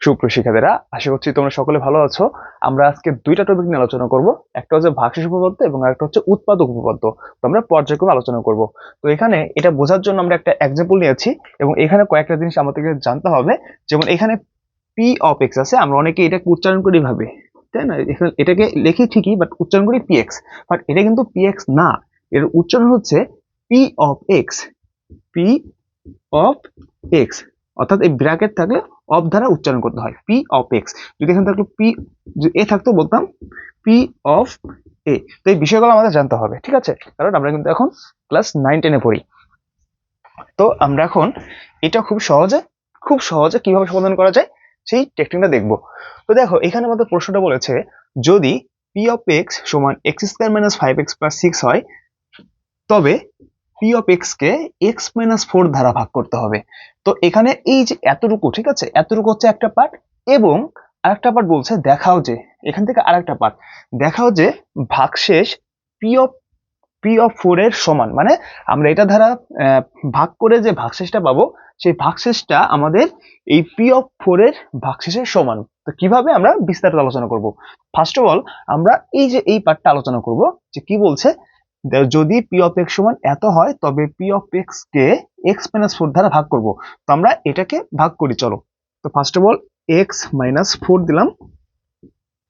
সুপ্রিয় শিক্ষার্থীরা, আশা করছি তোমরা সকলে ভালো আছো। আমরা আজকে দুইটা টপিক নিয়ে আলোচনা করব। একটা হচ্ছে ভাগশেষ উপপাদ্য এবং একটা হচ্ছে উৎপাদক উপপাদ্য। তো আমরা পর্যায়ক্রমে আলোচনা করব। তো এখানে এটা বোঝার জন্য আমরা একটা এক্সাম্পল নিয়েছি এবং এখানে কয়েকটা জিনিস আমাদেরকে জানতে হবে। যেমন এখানে পি অফ এক্স আছে, আমরা অনেকে এটাকে উচ্চারণ করি ভাবে। তাই না? এখানে এটাকে লিখি ঠিকই বাট উচ্চারণ করি পি এক্স বাট এটা কিন্তু পি এক্স না। এর উচ্চারণ হচ্ছে P of X P of X অর্থাৎ এই ব্র্যাকেট থাকলে অফ দ্বারা উচ্চারণ করতে হয় পি অফ এক্স যদি এখানে থাকল পি এ থাকতো বলতাম পি অফ এ তো এই বিষয়গুলো আমাদের জানতে হবে, ঠিক আছে? কারণ আমরা কিন্তু এখন ক্লাস নাইন টেনে পড়ি। তো আমরা এখন এটা খুব সহজে খুব সহজে কীভাবে সমাধান করা যায়, সেই টেকনিকটা দেখব। তো দেখো, এখানে আমাদের প্রশ্নটা বলেছে, যদি পি অফ এক্স সমান X square minus five X plus six হয়, তবে পি অফ এক্স কে এক্স মাইনাস ফোর দ্বারা ভাগ করতে হবে। তো এখানে এই যে এতটুকু, ঠিক আছে? এতটুকু হচ্ছে একটা পার্ট এবং আরেকটা পার্ট বলছে, দেখাও যে, এখান থেকে আরেকটা পার্ট দেখাও যে, ভাগশেষ P of P of four এর সমান মানে আমরা এটা দ্বারা ভাগ করে যে ভাগশেষটা পাবো, সেই ভাগশেষটা আমাদের এই পি অফ ফোর এর ভাগশেষের সমান। তো কীভাবে আমরা বিস্তারিত আলোচনা করব? ফার্স্ট অফ অল আমরা এই যে এই পার্টটা আলোচনা করব, যে কি বলছে যদি পি অফ এক্স সমান এত হয়, তবে পি অফ এক্স কে এক্স মাইনাস ফোর দ্বারা ভাগ করব। তো আমরা এটাকে ভাগ করি, চলো। তো first of all X minus four দিলাম।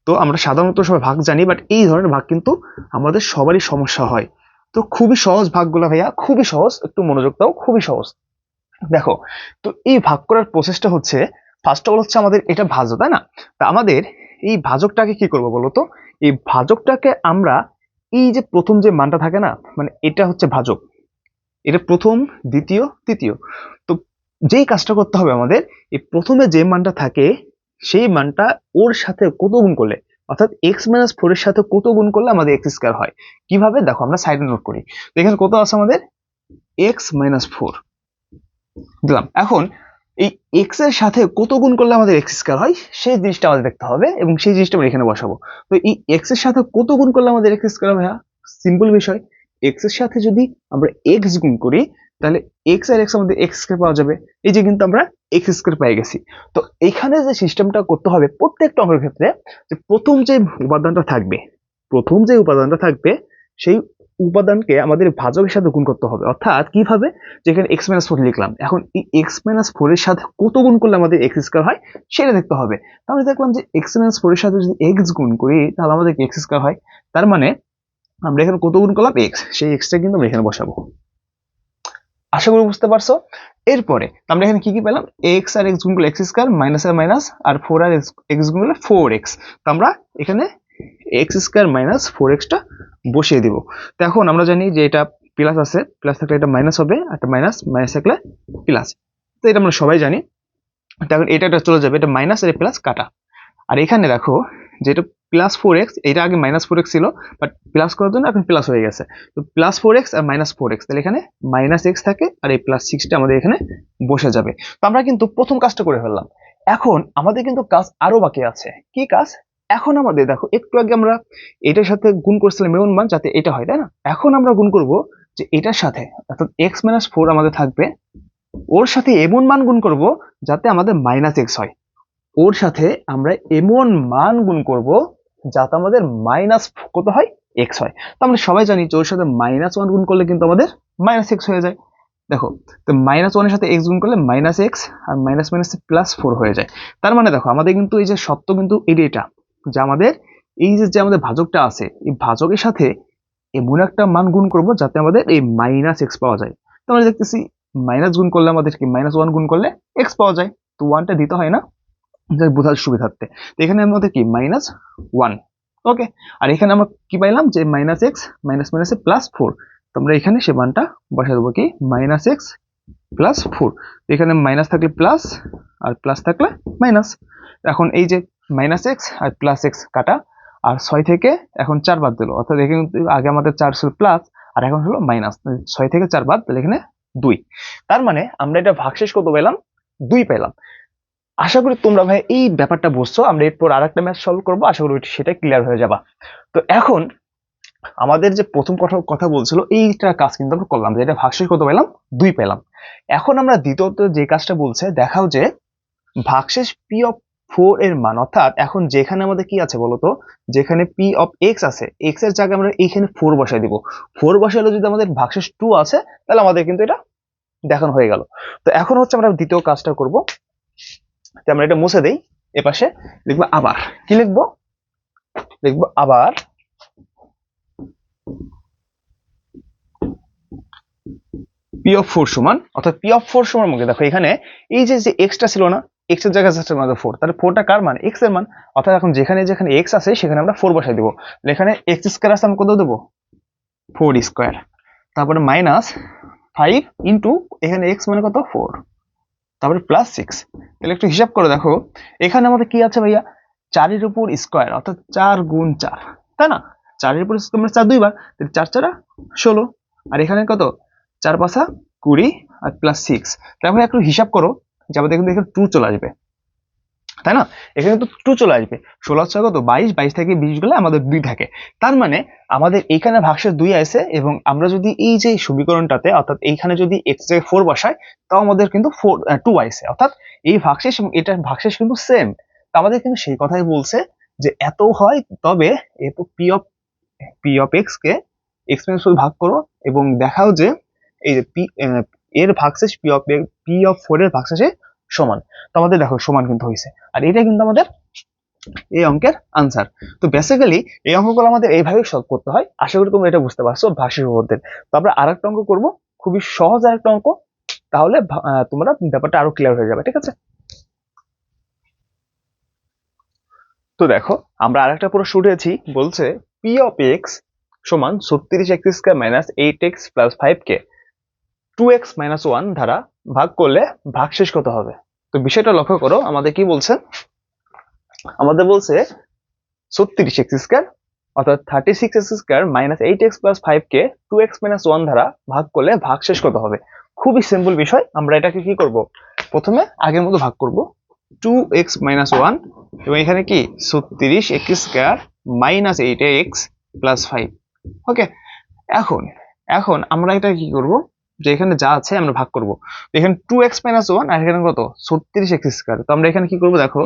তো আমরা সাধারণত সবাই ভাগ জানি বাট এই ধরনের ভাগ কিন্তু আমাদের সবারই সমস্যা হয়। তো খুবই সহজ ভাগগুলো ভাইয়া, খুবই সহজ, একটু মনোযোগ দাও, খুবই সহজ। দেখো, তো এই ভাগ করার প্রসেসটা হচ্ছে ফার্স্ট অফ অল হচ্ছে আমাদের এটা ভাজক, তাই না? তা আমাদের এই ভাজকটাকে কি করব বলো তো? এই ভাজকটাকে আমরা এই যে প্রথম যে মানটা থাকে না মানে এটা হচ্ছে ভাজক। এটা প্রথম, দ্বিতীয়, তৃতীয়। তো যেই কাজটা করতে হবে আমাদের, এই প্রথমে যে মানটা থাকে, সেই মানটা ওর সাথে কত গুণ করলে? অর্থাৎ এক্স মাইনাস ফোর এর সাথে কত গুণ করলে আমাদের এক্স স্কোয়ার হয়? কীভাবে? দেখো, আমরা সাইডে নোট করি। এখানে কত আছে আমাদের? এক্স মাইনাস ফোর দিলাম। এখন এই এক্সের সাথে কত গুণ করলে আমাদের এক্স স্কোয়ার হয়? সেই জিনিসটা আমাদের দেখতে হবে এবং সেই জিনিসটা আমরা এখানে বসাবো। তো এই এক্সের সাথে কত গুণ করলে আমাদের এক্স স্কোয়ার ভাইয়া? সিম্পল বিষয়। এক্সের সাথে যদি আমরা এক্স গুণ করি, তাহলে এক্স আর এক্স আমাদের এক্স স্কোয়ার পাওয়া যাবে। এই যে কিন্তু আমরা এক্স স্কোয়ার পেয়ে গেছি। তো এখানে যে সিস্টেমটা করতে হবে প্রত্যেকটা অঙ্কের ক্ষেত্রে, যে প্রথম যে উপাদানটা থাকবে, প্রথম যে উপাদানটা থাকবে, সেই উপাদানকে আমাদের ভাজকের সাথে গুণ করতে হবে। অর্থাৎ কীভাবে? যেখানে এক্স মাইনাস ফোর লিখলাম। এখন এই এক্স মাইনাস ফোর এর সাথে কত গুণ করলে আমাদের এক্স স্কোয়ার হয়? সেটা দেখতে হবে। তাহলে দেখলাম যে এক্স মাইনাস ফোর এর সাথে যদি এক্স গুণ করি, তাহলে আমাদের এক্স স্কোয়ার হয়? তার মানে আমরা এখানে কত গুণ করলাম? এক্স সেই এক্সটা কিন্তু আমরা এখানে বসাবো। আশা করি বুঝতে পারছ? এরপরে আমরা এখানে কি কি পেলাম? এক্স আর এক্স গুণ করলে এক্স স্কোয়ার মাইনাস আর মাইনাস আর ফোর আর এক্স গুণ করলে ফোর এক্স তো আমরা এখানে এক্স স্কোয়ার মাইনাস ফোর এক্সটা বসিয়ে দিব। তো এখন আমরা জানি যে এটা প্লাস আছে প্লাস থাকলে এটা মাইনাস হবে একটা মাইনাস মাইনাস থাকলে প্লাস তো এটা আমরা সবাই জানি। তো এখন এটা এটা চলে যাবে, এটা মাইনাস আর প্লাস কাটা। আর এখানে দেখো যেটা প্লাস ফোর এক্স এটা আগে মাইনাস ফোর এক্স ছিল বাট প্লাস করার জন্য এখন প্লাস হয়ে গেছে। তো প্লাস ফোর এক্স আর মাইনাস ফোর এক্স তাহলে এখানে মাইনাস এক্স থাকে, আর এই প্লাস সিক্সটা আমাদের এখানে বসে যাবে। তো আমরা কিন্তু প্রথম কাজটা করে ফেললাম। এখন আমাদের কিন্তু কাজ আরও বাকি আছে। কি কাজ? এখন আমাদের দেখো, একটু আগে আমরা এটার সাথে গুণ করছিলাম এমন মান যাতে এটা হয়, তাই না? এখন আমরা গুণ করব যে এটার সাথে, অর্থাৎ এক্স মাইনাস ফোর আমাদের থাকবে, ওর সাথে এমন মান গুণ করব যাতে আমাদের মাইনাস এক্স হয়। ওর সাথে আমরা এমন মান গুণ করব যাতে আমাদের মাইনাস কত হয়? এক্স হয়। তো আমরা সবাই জানি যে ওর সাথে মাইনাস ওয়ান গুণ করলে কিন্তু আমাদের মাইনাস এক্স হয়ে যায়। দেখো, তো মাইনাস ওয়ানের সাথে এক্স গুণ করলে মাইনাস এক্স আর মাইনাস মাইনাস প্লাস ফোর হয়ে যায়। তার মানে দেখো, আমাদের কিন্তু এই যে সত্য কিন্তু এটা যে আমাদের, এই যে আমাদের ভাজকটা আছে, এই ভাজকের সাথে এমন একটা মান গুণ করব যাতে আমাদের এই মাইনাস এক্স পাওয়া যায়। তো আমরা দেখতেছি মাইনাস গুণ করলে আমাদের কি? মাইনাস ওয়ান গুণ করলে এক্স পাওয়া যায়। তো ওয়ানটা দিতে হয় না বোঝার সুবিধার্থে। তো এখানে আমাদের কি? মাইনাস ওয়ান ওকে আর এখানে আমরা কি পাইলাম? যে মাইনাস এক্স মাইনাস মাইনাসে প্লাস ফোর তো আমরা এখানে সে মানটা বসে দেবো কি? মাইনাস এক্স প্লাস ফোর এখানে মাইনাস থাকলে প্লাস আর প্লাস থাকলে মাইনাস এখন এই যে মাইনাস এক্স আর প্লাস এক্স কাটা, আর ছয় থেকে এখন চার বাদ দিল। অর্থাৎ এখানে আগে আমাদের চার ছিল প্লাস আর এখন হলো মাইনাস ছয় থেকে চার বাদ এখানে দুই। তার মানে আমরা এটা ভাগশেষ কত পেলাম? দুই পেলাম। আশা করি তোমরা ভাই এই ব্যাপারটা বুঝছ। আমরা এরপর আর একটা ম্যাথ সলভ করব। আশা করি সেটা ক্লিয়ার হয়ে যাবা। তো এখন আমাদের যে প্রথম কথা কথা বলছিল, এইটা কাজ কিন্তু আমরা করলাম যে এটা ভাগশেষ কত পেলাম? দুই পেলাম। এখন আমরা দ্বিতীয়ত যে কাজটা বলছে, দেখাও যে ভাগশেষ পি অফ ফোর এর মান, অর্থাৎ এখন যেখানে আমাদের কি আছে বলতো? যেখানে পি অফ এক্স আছে এক্সের জায়গায় আমরা এইখানে ফোর বসাই দিব। ফোর বসালে যদি আমাদের ভাগশেষ টু আছে, তাহলে আমাদের কিন্তু এটা দেখানো হয়ে গেল। তো এখন হচ্ছে আমরা দ্বিতীয় কাজটা করব। তো আমরা এটা মুছে দেই, এপাশে লিখব আবার। কি লিখব? লিখব আবার পি অফ ফোর সমান, অর্থাৎ পি অফ ফোর সমান দেখো, এখানে এই যে যে এক্সটা ছিল না এক্সের জায়গায় যাচ্ছে আমাদের ফোর তাহলে ফোরটা কার মান? এক্সের মান। অর্থাৎ এখন যেখানে যেখানে এক্স আছে, সেখানে আমরা ফোর বসাই দেবো। এখানে এক্স স্কোয়ার আছে, আমি কত দেবো? ফোর স্কোয়ার তারপরে মাইনাস ফাইভ ইন্টু এখানে এক্স মানে কত? ফোর তারপরে প্লাস সিক্স তাহলে একটু হিসাব করে দেখো। এখানে আমাদের কি আছে ভাইয়া? চারের উপর স্কোয়ার অর্থাৎ চার গুণ চার। তাই না? চারের উপর তোমরা চার দুইবার, তাহলে চার চারা ষোলো। আর এখানে কত? চার পাঁচা কুড়ি আর প্লাস সিক্স তারপরে একটু হিসাব করো। যে আমাদের কিন্তু এখানে টু চলে আসবে। তাই না? এখানে তো টু চলে আসবে। ষোলো ছয় কত? বাইশ। বাইশ থেকে বিশ গেলে আমাদের দুই থাকে। তার মানে আমাদের এইখানে ভাগশেষ দুই আছে এবং আমরা যদি এই যে সমীকরণটাতে, অর্থাৎ এইখানে যদি এক্স জায়গায় ফোর বসাই, তাও আমাদের কিন্তু ফোর টু আইসে অর্থাৎ এই ভাগশেষ এবং এটার ভাগশেষ কিন্তু সেম তা আমাদের কিন্তু সেই কথাই বলছে যে এত হয় তবে এ তো P of P of X কে এক্সপেন্স ভাগ করো এবং দেখাও যে এই যে পি এর ভাগশেষ P of P of four এর ভাগশেষে সমান। তো আমাদের দেখো সমান কিন্তু হয়েছে আর এটা কিন্তু আমাদের এই অঙ্কের আনসার তো বেসিক্যালি এই অঙ্কগুলো আমাদের এইভাবেই সলভ করতে হয়। আশা করি তোমরা এটা বুঝতে পারছ ভাষী উপপাদ্যের তো আমরা আরেকটা অঙ্ক করব। খুবই সহজ আরেকটা অঙ্ক। তাহলে তোমরা ব্যাপারটা আরও ক্লিয়ার হয়ে যাবে, ঠিক আছে? তো দেখো, আমরা আরেকটা প্রশ্ন উঠেছি। বলছে পি অফ এক্স সমান ছত্রিশ x square minus eight x plus five কে টু এক্স মাইনাস ওয়ান দ্বারা ভাগ করলে ভাগশেষ কত হবে? তো বিষয়টা লক্ষ্য করো, আমাদের কি বলছে? আমাদের বলছে ছত্রিশ এক্স স্কোয়ার অর্থাৎ thirty six x square minus eight x plus five কে টু এক্স মাইনাস ওয়ান দ্বারা ভাগ করলে ভাগশেষ কত হবে? খুবই সিম্পল বিষয়, আমরা এটাকে কি করব? প্রথমে আগের মতো ভাগ করব। টু এক্স মাইনাস ওয়ান এবং এখানে কি? ছত্রিশ x square minus eight x plus five okay এখন এখন আমরা এটা কি করব? যে এখানে যা আছে আমরা ভাগ করব। এখানে টু এক্স মাইনাস ওয়ান আর এখানে কত? ছত্রিশ এক্স স্কোয়ার তো আমরা এখানে কি করব দেখো?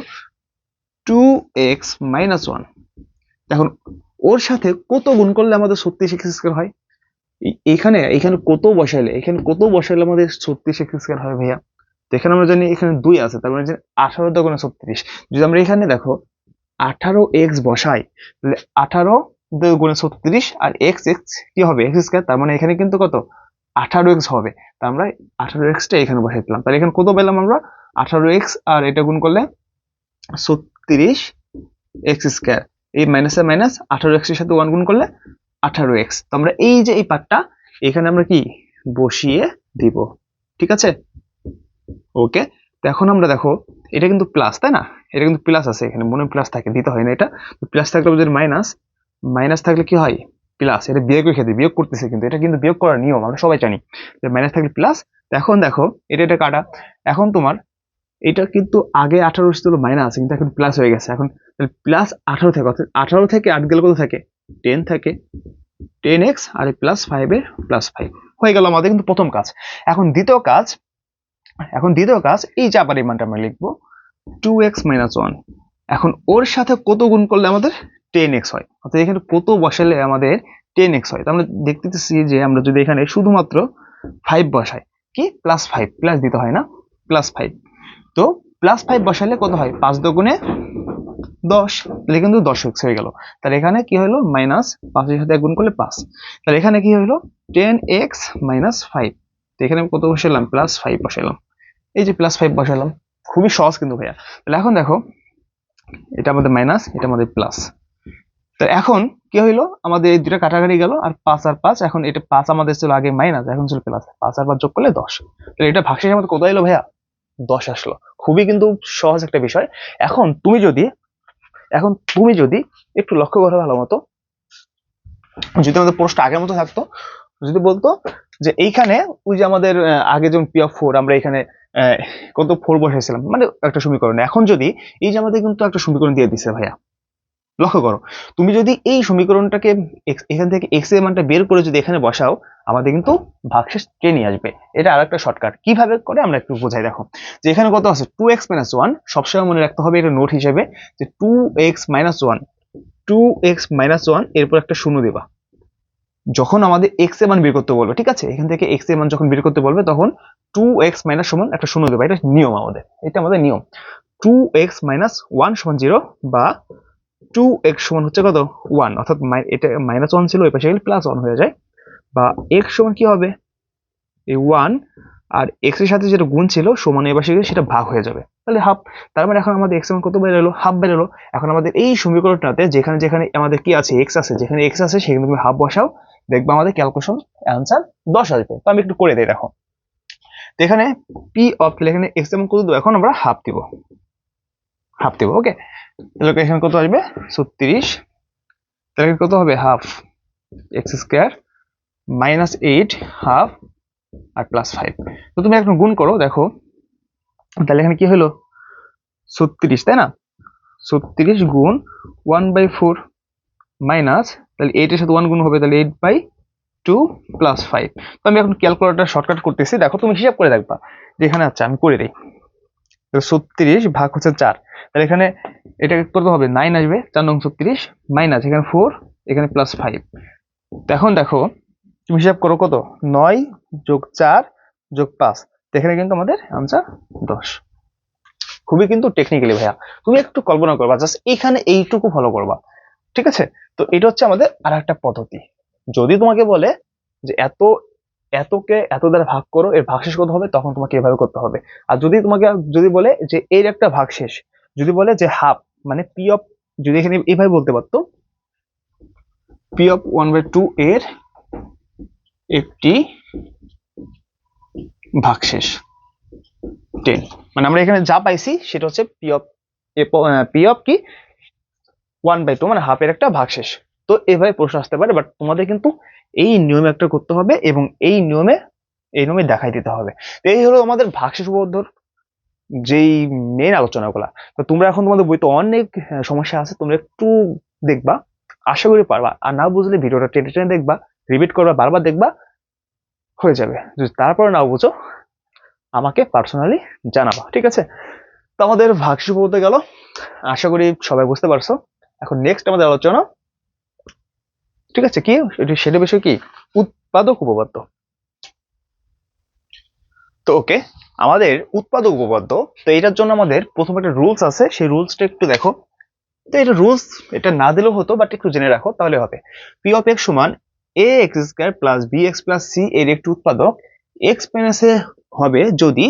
টু এক্স মাইনাস ওয়ান এখন ওর সাথে কত গুণ করলে আমাদের ছত্রিশ এক্স স্কোয়ার হয়? এখানে এখানে কত বসাইলে? এখানে কত বসাইলে আমাদের ছত্রিশ এক্স স্কোয়ার হয় ভাইয়া? তো এখানে আমরা জানি এখানে দুই আছে, তার মানে আঠারো দোকানে ছত্রিশ। যদি আমরা এখানে দেখো, আঠারো এক্স বসাই, তাহলে আঠারো গুণে ছত্রিশ আর এক্স এক্স কি হবে? এক্স স্কোয়ার তার মানে এখানে কিন্তু কত? আঠারো এক্স হবে। তা আমরা আঠারো এক্সটা এখানে বসাই দিলাম। তাহলে এখানে কত পেলাম আমরা? আঠারো এক্স, আর এটা গুণ করলে ছত্রিশ এক্স স্কোয়ার। এই মাইনাসে মাইনাস আঠারো এক্সের সাথে ওয়ান গুণ করলে আঠারো এক্স। তো আমরা এই যে এই পার্টটা এখানে আমরা কি? বসিয়ে দিব। ঠিক আছে? ওকে? তো এখন আমরা দেখো, এটা কিন্তু প্লাস তাই না? এটা কিন্তু প্লাস আছে এখানে। মনে প্লাস থাকে, দিতে হয় না এটা। প্লাস থাকলে যদি মাইনাস মাইনাস থাকলে কি হয়? প্লাস এটা বিয়োগ খেতে বিয়োগ করতেছে কিন্তু, এটা কিন্তু বিয়োগ করার নিয়ম, আমরা সবাই জানি। যে মাইনাস থাকলে প্লাস এখন দেখো, এটা এটা কাটা। এখন তোমার, এটা কিন্তু আগে আঠারো ছিল মাইনাস কিন্তু এখন প্লাস হয়ে গেছে। এখন প্লাস আঠারো থেকে, অর্থাৎ আঠারো থেকে আট গেলে কত থাকে? টেন থাকে। টেন এক্স আর প্লাস ফাইভের প্লাস ফাইভ হয়ে গেল আমাদের কিন্তু প্রথম কাজ। এখন দ্বিতীয় কাজ, এখন দ্বিতীয় কাজ, এই চাপার এই মানটা আমরা লিখব। টু এক্স মাইনাস ওয়ান এখন ওর সাথে কত গুণ করলে আমাদের? টেন এক্স হয়। অর্থাৎ এখানে কত বসালে আমাদের টেন এক্স হয়। আমরা দেখতেছি যে আমরা যদি এখানে শুধুমাত্র ফাইভ বসাই, কি? প্লাস ফাইভ প্লাস দিতে হয় না প্লাস ফাইভ তো প্লাস ফাইভ বসালে কত হয়? পাঁচ দগুণে দশ। তাহলে কিন্তু দশ এক্স হয়ে গেল। তাহলে এখানে কি হলো? মাইনাস পাঁচের সাথে গুণ করলে পাঁচ। তাহলে এখানে কি হলো? টেন এক্স মাইনাস ফাইভ তো এখানে আমি কত বসালাম প্লাস ফাইভ বসালাম এই যে প্লাস ফাইভ বসালাম খুবই সহজ কিন্তু ভাইয়া। তাহলে এখন দেখো, এটা আমাদের মাইনাস এটা আমাদের প্লাস তো এখন কি হইল? আমাদের এই দুটা কাটাকাটি গেল, আর পাঁচ আর পাঁচ, এখন এটা পাঁচ আমাদের ছিল আগে মাইনাস এখন ছিল প্লাস পাঁচ আর পাঁচ যোগ করলে দশ। তাহলে এটা ভাগশেষ আমাদের কোথায় এলো ভাইয়া? দশ আসলো। খুবই কিন্তু সহজ একটা বিষয়। এখন তুমি যদি, এখন তুমি যদি একটু লক্ষ্য করো ভালো মতো। যদি আমাদের প্রশ্ন আগের মতো থাকতো, যদি বলতো যে এইখানে ওই যে আমাদের আগে যেমন পি অফ ফোর আমরা এখানে কত ফোর বসেছিলাম মানে একটা সমীকরণ। এখন যদি এই যে আমাদের কিন্তু একটা সমীকরণ দিয়ে দিছে ভাইয়া লক্ষ্য করো, তুমি যদি এই সমীকরণটাকে এখান থেকে এক্সের মানটা বের করে যদি এখানে বসাও, আমাদের কিন্তু ভাগশেষ টেনে আসবে। এটা আরেকটা শর্টকাট। কীভাবে করে আমরা একটু বোঝাই। দেখো, যে এখানে কত আছে? টু এক্স মাইনাস ওয়ান সবসময় মনে রাখতে হবে এটা নোট হিসেবে, যে two x minus one two x minus one এরপর একটা শূন্য দেবা। যখন আমাদের এক্সের মান বের করতে বলবে, ঠিক আছে? এখান থেকে এক্সের মান যখন বের করতে বলবে, তখন টু এক্স মাইনাস সমান একটা শূন্য দেবা। এটা নিয়ম আমাদের। এটা আমাদের নিয়ম। টু এক্স মাইনাস ওয়ান সমান জিরো বা টু এক্স সমান হচ্ছে কত? ওয়ান অর্থাৎ এটা মাইনাস ওয়ান ছিল, ওই পাশে গেলে প্লাস ওয়ান হয়ে যায়। বা এক্স সমান কি হবে? এই ওয়ান আর এক্সের সাথে যেটা গুণ ছিল, সমান এবার গেলে সেটা ভাগ হয়ে যাবে। তাহলে হাফ তার মানে এখন আমাদের এক্সের মান কত বেরোলো হাফ বেরোলো এখন আমাদের এই সমীকরণটাতে যেখানে যেখানে আমাদের কি আছে? এক্স আছে। যেখানে এক্স আছে, সেখানে তুমি হাফ বসাও। দেখবে আমাদের ক্যালকুলেশন অ্যান্সার দশ আসবে তো আমি একটু করে দিই, দেখো। এখানে পি অফ এখানে এক্সের কত দেবো? এখন আমরা হাফ দিব। হাফ দিব ওকে তাহলে এখানে কত আসবে? ছত্রিশ। তাহলে কত হবে? Half x square minus eight half আর প্লাস ফাইভ তো তুমি এখন গুণ করো, দেখো। তাহলে এখানে কি হলো? ছত্রিশ, তাই না? ছত্রিশ গুণ ওয়ান বাই ফোর মাইনাস তাহলে এইটের সাথে ওয়ান গুণ হবে, তাহলে eight by two plus five তো আমি এখন ক্যালকুলেটার শর্টকাট করতেছি। দেখো, তুমি হিসাব করে দেখবা যে এখানে আচ্ছা আমি করে দিই। ছত্রিশ ভাগ হচ্ছে চার। তাহলে এখানে এটা কত হবে? নাইন আসবে, চার নং ছত্রিশ মাইনাস এখানে ফোর এখানে প্লাস ফাইভ এখন দেখো, তুমি হিসাব করো কত? নয় যোগ চার যোগ পাঁচ। এখানে কিন্তু আমাদের আনসার দশ। খুবই কিন্তু টেকনিক্যালি ভাইয়া। তুমি একটু কল্পনা করবা জাস্ট এখানে এইটুকু ফলো করবা। ঠিক আছে? তো এটা হচ্ছে আমাদের আর একটা পদ্ধতি। যদি তোমাকে বলে যে এত এতকে এত দ্বারা ভাগ করো, এর ভাগশেষ কত হবে? তখন তোমাকে এভাবে করতে হবে। আর যদি তোমাকে যদি বলে যে এর একটা ভাগশেষ, যদি বলে যে হাফ মানে পি অফ যদি এখানে এইভাবে বলতে পারতো p of one by two এর একটি ভাগশেষ। টেন মানে আমরা এখানে যা পাইছি, সেটা হচ্ছে পি অফ পি অফ কি? ওয়ান বাই টু মানে হাফের একটা ভাগশেষ। তো এভাবে প্রশ্ন আসতে পারে বাট তোমাদের কিন্তু এই নিয়মে একটা করতে হবে এবং এই নিয়মে এই নিয়মে দেখাই দিতে হবে। তো এই হলো আমাদের ভাগশেষ উপবদ্ধর যেই মেন আলোচনাগুলা। তো তোমরা এখন তোমাদের বইতে অনেক সমস্যা আছে, তোমরা একটু দেখবা, আশা করি পারবা। আর না বুঝলে ভিডিওটা টেনে টেনে দেখবা রিপিট করবা, বারবার দেখবা, হয়ে যাবে। যদি তারপরে না বুঝো, আমাকে পার্সোনালি জানাবা, ঠিক আছে? তো আমাদের ভাগশেষ উপবদ্ধ গেল। আশা করি সবাই বুঝতে পারছ। এখন নেক্সট আমাদের আলোচনা। ঠিক আছে, কি? সেটা বিষয় কি? উৎপাদক উপপাদ্য। তো ওকে, আমাদের উৎপাদক উপপাদ্য, তো এটার জন্য আমাদের প্রথম একটা রুলস আছে, সেই রুলসটা একটু দেখো। তো এটা রুলস এটা না দিলেও হতো বাট একটু জেনে রাখো, তাহলে হবে। পি অফ এক্স সমান a x square plus b x plus c এর একটি উৎপাদক। এক্স প্যানেসে হবে যদি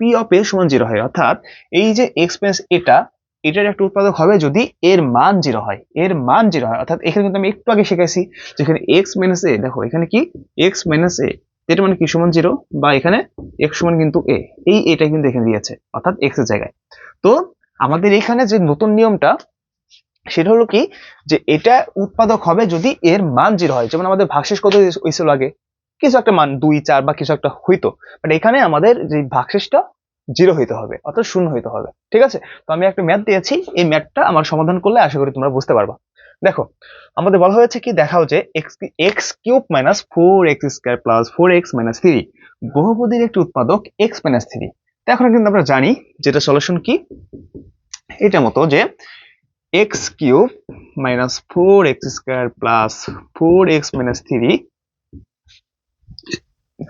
পি অফ এ সমান জিরো হয়, অর্থাৎ এই যে এক্স প্যানেস এটা এটার একটা উৎপাদক হবে যদি এর মান জিরো হয়। এর মান জিরো হয়। অর্থাৎ এখানে কিন্তু আমি একটু আগে শিখেছি যেখানে এক্স মাইনাস এ দেখো, এখানে কি? এক্স মাইনাস এ এটা মানে কি সমান জিরো বা এখানে এক্স সমান কিন্তু এ এই এটা কিন্তু এখানে দিয়েছে, অর্থাৎ এক্সের জায়গায়। তো আমাদের এখানে যে নতুন নিয়মটা, সেটা হলো কি? যে এটা উৎপাদক হবে যদি এর মান জিরো হয়। যেমন আমাদের ভাগশেষ কত হয়েছিল আগে? কিছু একটা মান দুই, চার বা কিছু একটা হইতো। বাট এখানে আমাদের যে ভাগশেষটা জিরো হইতে হবে, অর্থাৎ শূন্য হইতে হবে, ঠিক আছে? তো আমি একটা ম্যাথ দিয়েছি, এই ম্যাথটা আমার সমাধান করলে আশা করি তোমরা বুঝতে পারবা। দেখো, আমাদের বলা হয়েছে কি, দেখাও যে x cube minus four x square plus four x minus three, বহুপদীর একটি উৎপাদক এক্স মাইনাস থ্রি। এখন কিন্তু আমরা জানি যেটা সলিউশন কি? এটা মতো যে x cube minus four x square plus four x minus three,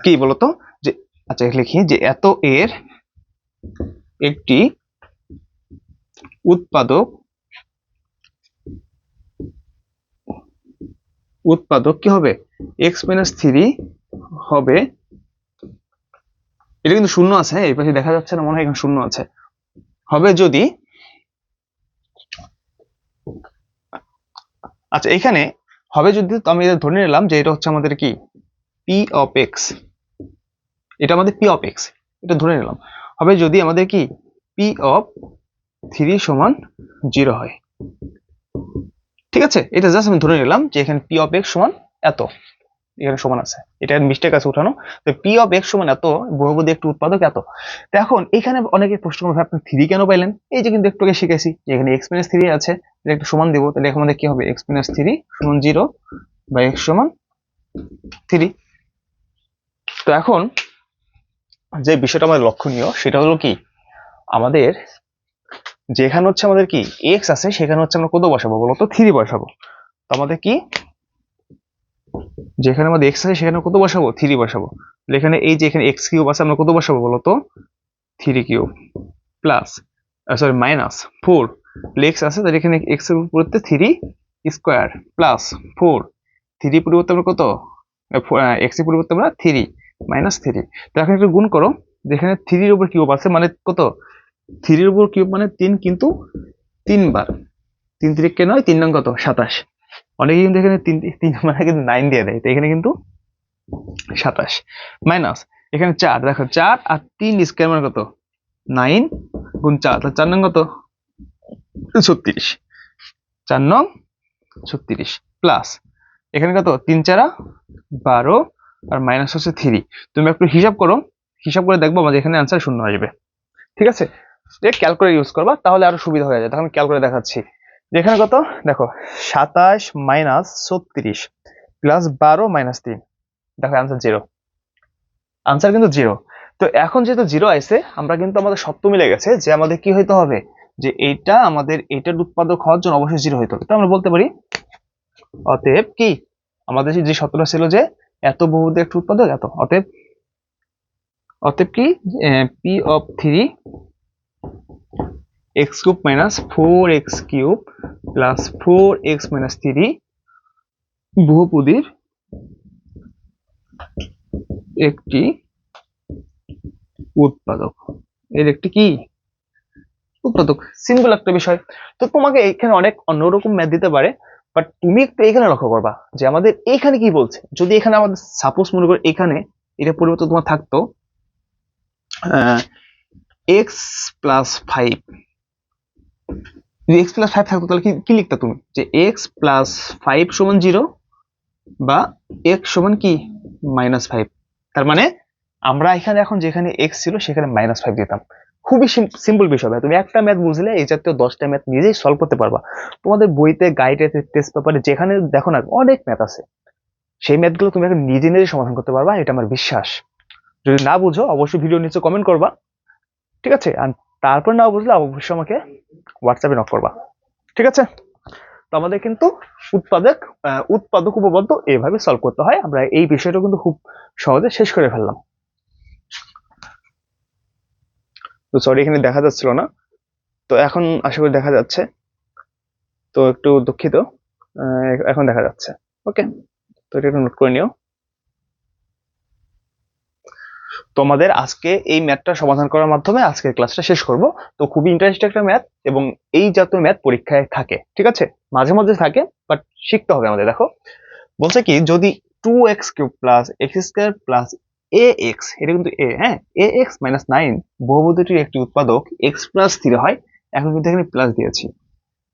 কি বলতো? যে আচ্ছা লিখি যে এত এর একটি উৎপাদক উৎপাদক কি হবে? এক্স মাইনাস থ্রি হবে। এটা কিন্তু শূন্য আছে, এই পাশে দেখা যাচ্ছে না, মনে হয় এখানে শূন্য আছে। হবে যদি আচ্ছা এখানে হবে যদি, তো আমি ধরে নিলাম যে এটা হচ্ছে আমাদের কি? পি অফ এক্স এটা আমাদের পি অফ এক্স এটা ধরে নিলাম। হবে যদি আমাদের কি? পি অফ থ্রি সমান জিরো হয়। ঠিক আছে? এটা জাস্ট আমি ধরে নিলাম যে এখানে পি অফ এক্স সমান এত। এখানে সমান আছে। এটা মিস্টেক আছে উঠানো। তো পি অফ এক্স সমান এত, বহুপদী একটু উৎপাদক এত। তো এখন এখানে অনেকে প্রশ্ন করবে, আপনি থ্রি কেন পাইলেন? এই যে কিন্তু একটু আগে শিখেছি যে এখানে এক্স মাইনাস থ্রি আছে। এটা একটু সমান দেবো। তাহলে আমাদের কি হবে? এক্স মাইনাস থ্রি সমান জিরো বা এক্স সমান থ্রি তো এখন যে বিষয়টা আমাদের লক্ষণীয়, সেটা হলো কি? আমাদের যেখানে হচ্ছে আমাদের কি? এক্স আছে, সেখানে হচ্ছে আমরা কত বসাবো বলতো থ্রি বসাবো। তো আমাদের কি? যেখানে আমাদের এক্স আছে, সেখানে কত বসাবো? থ্রি বসাবো। এখানে এই যে এখানে এক্স কিউব আছে, আমরা কত বসাবো বলতো three cube plus sorry minus four x আছে, তাহলে এখানে এক্সের পরিবর্তে three square plus four three পরিবর্তে আমরা কত? এক্সের পরিবর্তে আমরা থ্রি মাইনাস থ্রি তো এখন একটু গুণ করো যেখানে থ্রির উপর কিউব আছে মানে কত? থ্রির উপর কিউব মানে তিন কিন্তু তিনবার। তিন তিরিককে নয়, তিন নং কত? সাতাশ। অনেকে কিন্তু এখানে তিন তিন মানে কিন্তু নাইন দিয়ে দেয়, তো এখানে কিন্তু সাতাশ। মাইনাস এখানে চার, দেখো চার আর তিন স্কোয়ার মানে কত? নাইন গুণ চার, তাহলে চার নং কত? ছত্রিশ। চার নং ছত্রিশ। প্লাস এখানে কত? তিন চারা বারো আর মাইনাস হচ্ছে থ্রি তুমি একটু হিসাব করো, হিসাব করে দেখব আমাদের এখানে অ্যান্সার শূন্য আসবে ঠিক আছে? ক্যালকুলেট ইউজ করবা, তাহলে আরও সুবিধা হয়ে যায় তখন ক্যালকুলেট দেখাচ্ছি। যেখানে কত? দেখো, সাতাশ মাইনাস ছত্রিশ প্লাস বারো মাইনাস তিন। দেখো অ্যান্সার জিরো আনসার কিন্তু জিরো তো এখন যেহেতু জিরো আসছে আমরা কিন্তু আমাদের সত্য মিলে গেছে যে আমাদের কি হইতে হবে? যে এইটা আমাদের এইটার উৎপাদক হওয়ার জন্য অবশ্যই জিরো হইতে হবে। তো আমরা বলতে পারি, অতএব কি? আমাদের যে সত্যটা ছিল যে এত বহুদের একটা উৎপাদক, এত অতএব অতএব কি? P of three x cube minus four x cube plus four x minus three বহুপদীর একটি উৎপাদক। এর একটি কি? উৎপাদক। সিম্পল একটা বিষয়। তো তোমাকে এখানে অনেক অন্যরকম ম্যাথ দিতে পারে। বাট তুমি একটু এখানে লক্ষ্য করবা যে আমাদের এখানে কি বলছে? যদি এখানে আমাদের সাপোজ মনে করো এখানে এটা পরিবর্তে তোমার থাকতো এক্স প্লাস ফাইভ যদি এক্স প্লাস ফাইভ থাকতো তাহলে কি লিখতা তুমি? যে এক্স প্লাস ফাইভ সমান জিরো বা এক্স সমান কি? মাইনাস ফাইভ তার মানে আমরা এখানে এখন যেখানে এক্স ছিল সেখানে মাইনাস ফাইভ দিতাম। খুবই সিম্পল বিষয় ভাই। তুমি একটা ম্যাথ বুঝলে, এই জাতীয় দশটা ম্যাথ নিজেই সলভ করতে পারবা। তোমাদের বইতে গাইডে টেস্ট পেপারে যেখানে দেখো না, অনেক ম্যাথ আছে। সেই ম্যাথগুলো তুমি এখন নিজে নিজে সমাধান করতে পারবা, এটা আমার বিশ্বাস। যদি না বুঝো, অবশ্যই ভিডিও নিচে কমেন্ট করবা। ঠিক আছে? আর তারপর না বুঝলে, অবশ্যই আমাকে হোয়াটসঅ্যাপে নক করবা। ঠিক আছে? তো আমাদের কিন্তু উৎপাদক উৎপাদক উপপাদ্য এইভাবে সলভ করতে হয়। আমরা এই বিষয়টা কিন্তু খুব সহজে শেষ করে ফেললাম। তো সরি এখানে দেখা যাচ্ছিল না। তো এখন আশা করি দেখা যাচ্ছে। তো একটু দুঃখিত। এখন দেখা যাচ্ছে। ওকে তো এটা একটু নোট করে নিও। তোমাদের আজকে এই ম্যাথটা সমাধান করার মাধ্যমে আজকের ক্লাসটা শেষ করব। তো খুবই ইন্টারেস্টিং একটা ম্যাথ এবং এই জাতীয় ম্যাথ পরীক্ষায় থাকে। ঠিক আছে? মাঝে মধ্যে থাকে বাট শিখতে হবে আমাদের, দেখো। বলছে কি, যদি two x cube plus x square plus a x এটা কিন্তু এ হ্যাঁ? এ এক্স মাইনাস নাইন বহুপদীটির একটি উৎপাদক এক্স প্লাস স্থির হয়। এখন কিন্তু এখানে প্লাস দিয়েছি।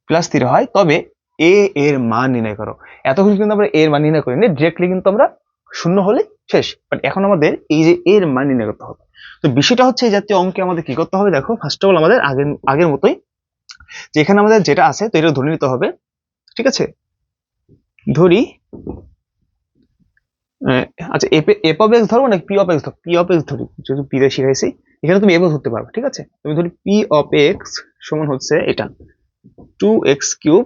প্লাস স্থির হয়, তবে এ এর মান নির্ণয় করো। এতক্ষণ কিন্তু আমরা এর মান নির্ণয় করিনি ডিরেক্টলি কিন্তু আমরা শূন্য হলে শেষ। বাট এখন আমাদের এই যে এর মান নির্ণয় করতে হবে। তো বিষয়টা হচ্ছে এই জাতীয় অঙ্কে আমাদের কি করতে হবে? দেখো ফার্স্ট অফ অল আমাদের আগের আগের মতোই যে এখানে আমাদের যেটা আছে, তো এটা ধরে নিতে হবে। ঠিক আছে? ধরি আচ্ছা এপ অফ এক্স ধরবো নাকি পি অফ এক্স ধরো পি অফ এক্স ধরি যেহেতু পি দিয়ে শিখাইছি। এখানে তুমি এভাবে ধরতে পারবে, ঠিক আছে? তুমি ধরি পি অফ এক্স সমান হচ্ছে এটা। Two x cube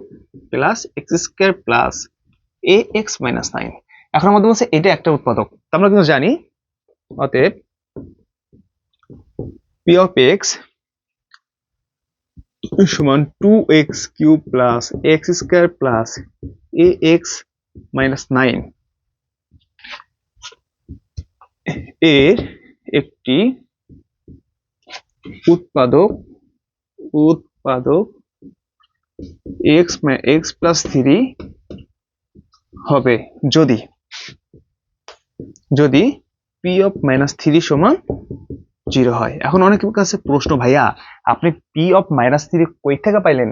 plus x square plus a x minus nine. এখন আমাদের বলছে এটা একটা উৎপাদক। আমরা কিন্তু জানি, অতএব পি অফ এক্স সমান two x cube plus x square plus a x minus nine. এর একটি উৎপাদক উৎপাদক এক্স এক্স প্লাস থ্রি হবে। যদি যদি পি অফ মাইনাস থ্রি সমান জিরো হয়। এখন অনেকের কাছে প্রশ্ন, ভাইয়া, আপনি পি অফ মাইনাস থ্রি কই থেকে পাইলেন?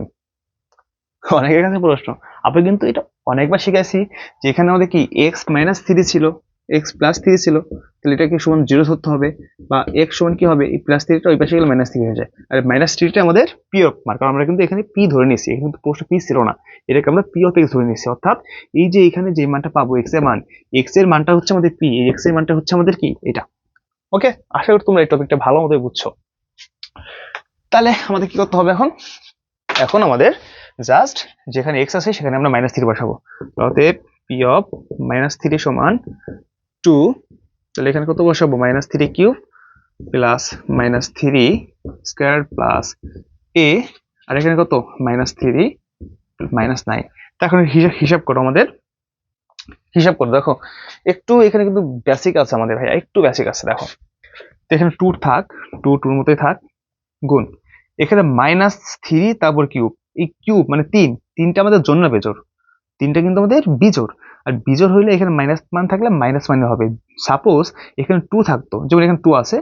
অনেকের কাছে প্রশ্ন। আপনি কিন্তু এটা অনেকবার শিখাইছি যে এখানে আমাদের কি এক্স মাইনাস থ্রি ছিল। এক্স প্লাস থ্রি ছিল, তাহলে এটাকে সমান জিরো ধরতে হবে? বা এক্স সমান কি হবে? এই প্লাস থ্রিটা ওই পাশে গেলে মাইনাস থ্রি হয়ে যায়। আর মাইনাস থ্রিটা আমাদের পি অফ মার্ক কারণ আমরা কিন্তু এখানে পি ধরে নিয়েছি, এখানে কিন্তু প্রশ্ন পি ছিল না। এটাকে আমরা পি অফ এক্স ধরে নিয়েছি। অর্থাৎ এই যে এখানে যে মানটা পাবো এক্সের মান এক্সের মানটা হচ্ছে আমাদের পি এই এক্সের মানটা হচ্ছে আমাদের কি? এটা। ওকে আশা করি তোমরা এই টপিকটা ভালো মতো বুঝছ। তাহলে আমাদের কি করতে হবে এখন? এখন আমাদের জাস্ট যেখানে এক্স আছে, সেখানে আমরা মাইনাস থ্রি বসাবো। অতএব পি অফ মাইনাস থ্রি সমান টু তাহলে এখানে কত বসাবো? Minus three cube plus minus three square plus a আর এখানে কত? মাইনাস থ্রি মাইনাস নাইন তা এখন হিসাব হিসাব করো আমাদের। হিসাব করো, দেখো, একটু এখানে কিন্তু বেসিক আছে আমাদের ভাইয়া, একটু বেসিক আছে, দেখো। তো এখানে টু থাক টু টুর মতোই থাক, গুণ। এখানে মাইনাস থ্রি তারপর কিউব এই কিউব মানে তিন। তিনটা আমাদের জন্য বেজোর তিনটা কিন্তু আমাদের বিজোর আর বিজোর হইলে এখানে মাইনাস মান থাকলে মাইনাস মানে হবে। সাপোজ এখানে টু থাকতো, যেমন এখানে টু আছে।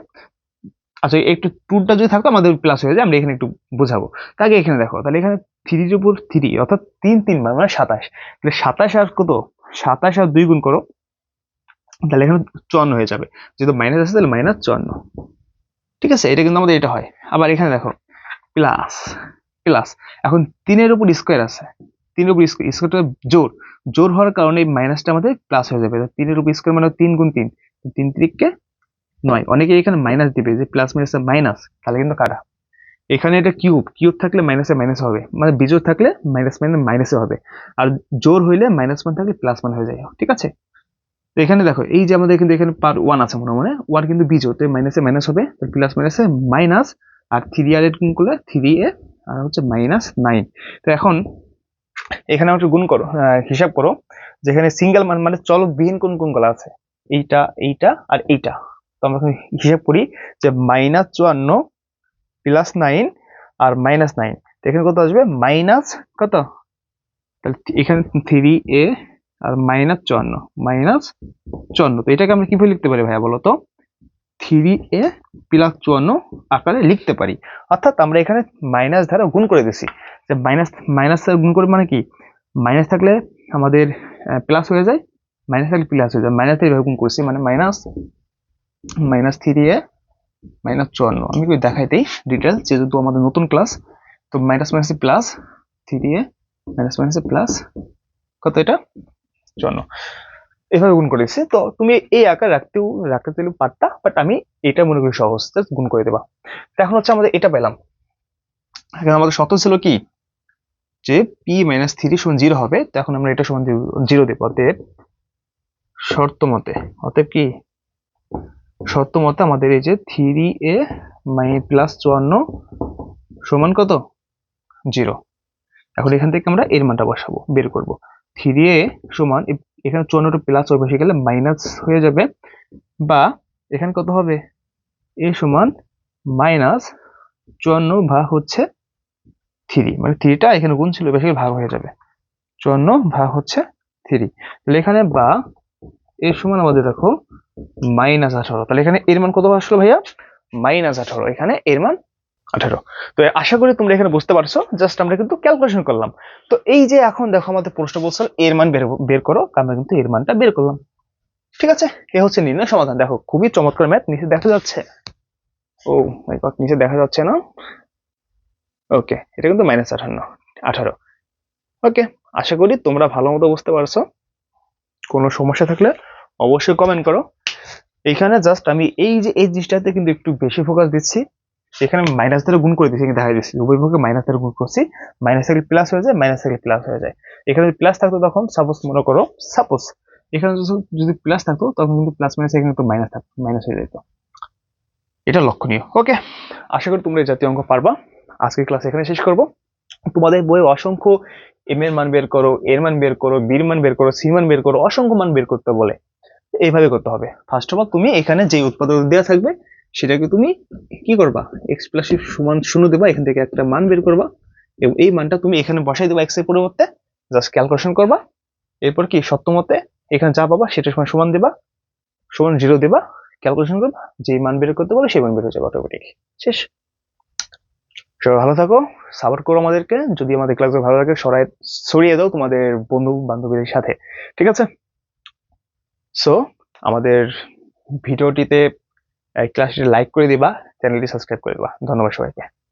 আচ্ছা একটু টুটা যদি থাকতো, আমাদের প্লাস হয়ে যায়, আমরা এখানে একটু বোঝাবো। তাকে এখানে দেখো, তাহলে এখানে থ্রির উপর থ্রি অর্থাৎ তিন তিন তিনবার মানে সাতাশ। তাহলে সাতাশ আর কত? সাতাশ আর দুই গুণ করো, তাহলে এখানে চুয়ান্ন হয়ে যাবে। যেহেতু মাইনাস আছে, তাহলে মাইনাস চুয়ান্ন। ঠিক আছে? এটা কিন্তু আমাদের এটা হয়। আবার এখানে দেখো প্লাস প্লাস এখন তিনের উপর স্কোয়ার আছে। তিনের উপর স্কোয়ারটা জোর। জোর হওয়ার কারণে এই মাইনাসটা আমাদের প্লাস হয়ে যাবে। তো তিনের উপর স্কোয়ার মানে তিন গুণ তিন। তিন তিরিককে নয়। অনেকে এখানে মাইনাস দিবে যে প্লাস মাইনাস মাইনাস তাহলে কিন্তু কাটা। এখানে এটা কিউব কিউব থাকলে মাইনাসে মাইনাস হবে। মানে বিজোর থাকলে মাইনাস মাইনাস মাইনাসে হবে। আর জোর হইলে মাইনাস ওয়ান থাকলে প্লাস ওয়ান হয়ে যায়। ঠিক আছে? তো এখানে দেখো, এই যে আমাদের কিন্তু এখানে পার ওয়ান আছে মনে মনে। ওয়ান কিন্তু বিজোর তো মাইনাসে মাইনাস হবে। প্লাস মাইনাসে মাইনাস আর থ্রি আর এর করলে থ্রি এ, আর হচ্ছে মাইনাস নাইন তো এখন এখানে একটু গুণ করো হিসাব করো, যেখানে সিঙ্গেল মান মানে চলকবিহীন কোন কোন কোনগুলো আছে? এইটা এইটা আর এইটা। তো আমরা হিসাব করি যে মাইনাস চুয়ান্ন প্লাস নাইন আর মাইনাস নাইন এখানে কত আসবে? মাইনাস কত? তাহলে এখানে থ্রি এ আর মাইনাস চুয়ান্ন মাইনাস চুয়ান্ন। তো এটাকে আমরা কীভাবে লিখতে পারি ভাইয়া বলো তো? থ্রি এ প্লাস চুয়ান্ন আকারে লিখতে পারি। অর্থাৎ আমরা এখানে মাইনাস দ্বারা গুণ করে দিছি। যে মাইনাস মাইনাস গুণ করে মানে কি? মাইনাস থাকলে আমাদের প্লাস হয়ে যায়। মাইনাস থাকলে প্লাস হয়ে যায়। মাইনাস এইভাবে গুণ করছি মানে minus minus three a minus চুয়ান্ন। আমি একটু দেখাই দিই ডিটেলস যেহেতু আমাদের নতুন ক্লাস তো মাইনাস মাইনাসে প্লাস থ্রি এ মাইনাস মাইনাসে প্লাস কত এটা? চুয়ান্ন। এভাবে গুণ করেছি তো তুমি এই আকার রাখতেও রাখতে চাইলে পারতা বাট আমি এটা মনে করি সহজ গুণ করে দেবা। এখন হচ্ছে আমাদের এটা পেলাম। এখন আমাদের শর্ত ছিল কি? যে পি মাইনাস থ্রি সমান জিরো হবে, তো এখন আমরা এটা সমান জিরো দেবো। অতএব শর্ত মতে, অতএব কি? শর্ত মতে আমাদের এই যে থ্রি এ মাই প্লাস চুয়ান্ন সমান কত? জিরো এখন এখান থেকে আমরা এর মানটা বসাবো, বের করব। থ্রি এ সমান এখানে চুয়ান্নটা প্লাস ওই পাশে গেলে মাইনাস হয়ে যাবে। বা এখানে কত হবে? এ সমান মাইনাস চুয়ান্ন ভাগ হচ্ছে থ্রি মানে থ্রিটা এখানে গুণ ছিল, বেশি ভাগ হয়ে যাবে। চুয়ান্ন ভাগ হচ্ছে থ্রি তাহলে এখানে বা এর সমান আমাদের দেখো মাইনাস আঠারো। তাহলে এখানে এর মান কত আসলো ভাইয়া? মাইনাস আঠারো। এখানে এর মান আঠারো। তো আশা করি তোমরা এখানে বুঝতে পারছ জাস্ট আমরা কিন্তু ক্যালকুলেশন করলাম। তো এই যে এখন দেখো আমাদের প্রশ্ন বলছিল এর মান বের বের করো আমরা কিন্তু এর মানটা বের করলাম। ঠিক আছে? এ হচ্ছে নির্ণয় সমাধান। দেখো, খুবই চমৎকার ম্যাথ নিচে দেখা যাচ্ছে। ও মাই গড নিচে দেখা যাচ্ছে না? ওকে এটা কিন্তু মাইনাস আঠান্ন, আঠারো। ওকে আশা করি তোমরা ভালো মতো বুঝতে পারছ। কোনো সমস্যা থাকলে অবশ্যই কমেন্ট করো। এখানে জাস্ট আমি এই যে, এই জিনিসটাতে কিন্তু একটু বেশি ফোকাস দিচ্ছি। এখানে মাইনাস দ্বারা গুণ করে দিচ্ছি দেখা দিচ্ছি উভয় পক্ষে মাইনাস দ্বারা গুণ করছি মাইনাস থাকলে প্লাস হয়ে যায় মাইনাস থাকলে প্লাস হয়ে যায়। এখানে যদি প্লাস থাকতো তখন সাপোজ মনে করো সাপোজ এখানে যদি প্লাস থাকতো তখন কিন্তু প্লাস মাইনাস এখানে একটু মাইনাস থাকতো মাইনাস হয়ে যেত। এটা লক্ষণীয়। ওকে আশা করি তোমরা এই জাতীয় অঙ্ক পারবা। আজকের ক্লাস এখানে শেষ করব। তোমাদের বইয়ে অসংখ্য এম এর মান বের করো এর মান বের করো বির মান বের করো সি মান বের করো, অসংখ্য মান বের করতে বলে। এইভাবে করতে হবে। ফার্স্ট অফ অল তুমি এখানে যে উৎপাদক দেওয়া থাকবে সেটাকে তুমি কি করবা? এক্স প্লাস সমান শূন্য দেবা, এখান থেকে একটা মান বের করবা এবং এই মানটা তুমি এখানে বসাই দেবা এক্সের পরিবর্তে। জাস্ট ক্যালকুলেশন করবা। এরপর কি? সত্যমতে এখানে যা পাবা সেটা সমান সমান দেবা, সমান জিরো দেবা ক্যালকুলেশন করবা যে মান বের করতে পারো সেই মান বের হয়ে যাবে অটোমেটিক শেষ। সবাই ভালো থাকো সাপোর্ট করো আমাদেরকে। যদি আমাদের ক্লাসে ভালো লাগে, সরাই, ছড়িয়ে দাও তোমাদের বন্ধু বান্ধবীদের সাথে। ঠিক আছে? সো আমাদের ভিডিওটিতে ক্লাসটি লাইক করে দিবা চ্যানেলটি সাবস্ক্রাইব করে দিবা। ধন্যবাদ সবাইকে।